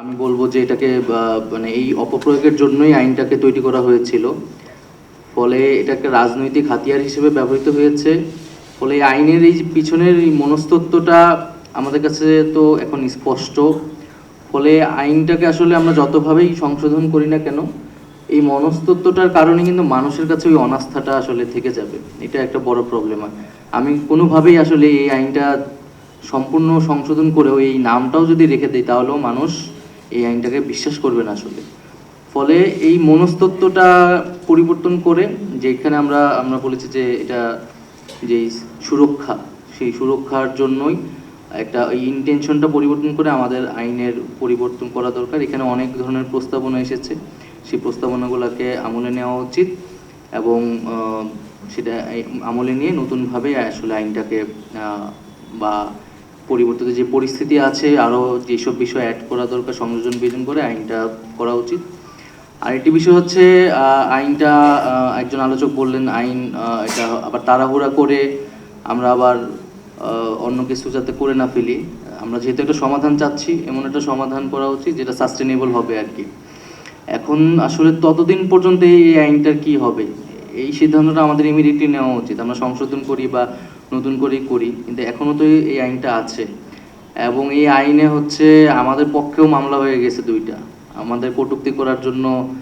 আমি বলব যে এটাকে মানে এই অপপ্রয়োগের জন্যই আইনটাকে তৈরি করা হয়েছিল। ফলে এটাকে রাজনৈতিক হাতিয়ার হিসেবে ব্যবহৃত হয়েছে। ফলে এই আইনের এই পিছনের এই মনস্তত্ত্বটা আমাদের কাছে তো এখন স্পষ্ট। ফলে আইনটাকে আসলে আমরা যতভাবেই সংশোধন করি না কেন, এই মনস্তত্ত্বটার কারণে কিন্তু মানুষের কাছে ওই অনাস্থাটা আসলে থেকে যাবে। এটা একটা বড় প্রবলেম আমি কোনোভাবেই আসলে এই আইনটা সম্পূর্ণ সংশোধন করেও এই নামটাও যদি রেখে দেয় তাহলেও মানুষ এই আইনটাকে বিশ্বাস করবে না আসলে। ফলে এই মনস্তত্ত্বটা পরিবর্তন করে যেখানে আমরা আমরা বলেছি যে এটা যে সুরক্ষা, সেই সুরক্ষার জন্যই একটা এই ইন্টেনশনটা পরিবর্তন করে আমাদের আইনের পরিবর্তন করা দরকার। এখানে অনেক ধরনের প্রস্তাবনা এসেছে। সেই প্রস্তাবনাগুলোকে আমলে নেওয়া উচিত এবং সেটা আমলে নিয়ে নতুনভাবে আসলে আইনটাকে বা পরিবর্তিত যে পরিস্থিতি আছে আরও যেসব বিষয় অ্যাড করা দরকার, সংযোজন বিয়োজন করে আইনটা করা উচিত। আরেকটি বিষয় হচ্ছে আইনটা একজন আলোচক বললেন, আইন এটা আবার তাড়াহুড়া করে আমরা আবার অন্য কিছু যাতে করে না ফেলি। আমরা যেহেতু একটা সমাধান চাচ্ছি, এমন একটা সমাধান করা উচিত যেটা সাস্টেনেবল হবে আর কি। এখন আসলে ততদিন পর্যন্ত এই আইনটার কি হবে? এই সিদ্ধান্তটা আমাদের ইমিডিয়েটলি নেওয়া উচিত। আমরা সংশোধন করি বা নতুন করেই করি। কিন্তু এখনও তো এই আইনটা আছে। এবং এই আইনে হচ্ছে আমাদের পক্ষেও মামলা হয়ে গেছে দুইটা। আমাদের কটূক্তি করার জন্য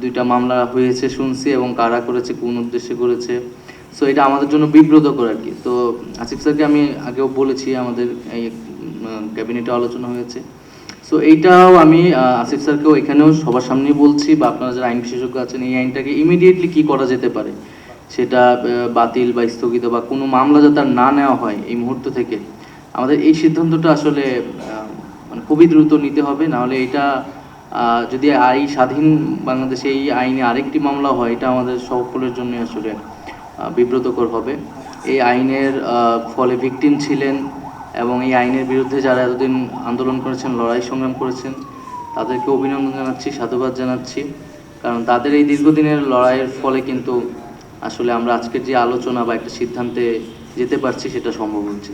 দুইটা মামলা হয়েছে শুনছি এবং কারা করেছে, কোন উদ্দেশ্যে করেছে। সো এটা আমাদের জন্য বিব্রতকর আর কি। তো, আসিফ স্যারকে আমি আগেও বলেছি আমাদের এই ক্যাবিনেটে আলোচনা হয়েছে। সো এইটাও আমি আসিফ স্যারকেও এখানেও সবার সামনেই বলছি বা আপনারা যারা আইন বিশেষজ্ঞ আছেন, এই আইনটাকে ইমিডিয়েটলি কি করা যেতে পারে? সেটা বাতিল বা স্থগিত বা কোনো মামলা যাতে না নেওয়া হয় এই মুহূর্ত থেকে। আমাদের এই সিদ্ধান্তটা আসলে মানে খুবই দ্রুত নিতে হবে। নাহলে এটা যদি আই স্বাধীন বাংলাদেশে এই আইনে আরেকটি মামলা হয়, এটা আমাদের সকলের জন্য আসলে বিব্রতকর হবে। এই আইনের ফলে ভিকটিম ছিলেন এবং এই আইনের বিরুদ্ধে যারা এতদিন আন্দোলন করেছেন, লড়াই সংগ্রাম করেছেন, তাদেরকে অভিনন্দন জানাচ্ছি, সাধুবাদ জানাচ্ছি। কারণ তাদের এই দীর্ঘদিনের লড়াইয়ের ফলে কিন্তু আসলে আমরা আজকের যে আলোচনা বা একটা সিদ্ধান্তে যেতে পারছি, সেটা সম্ভব হচ্ছে।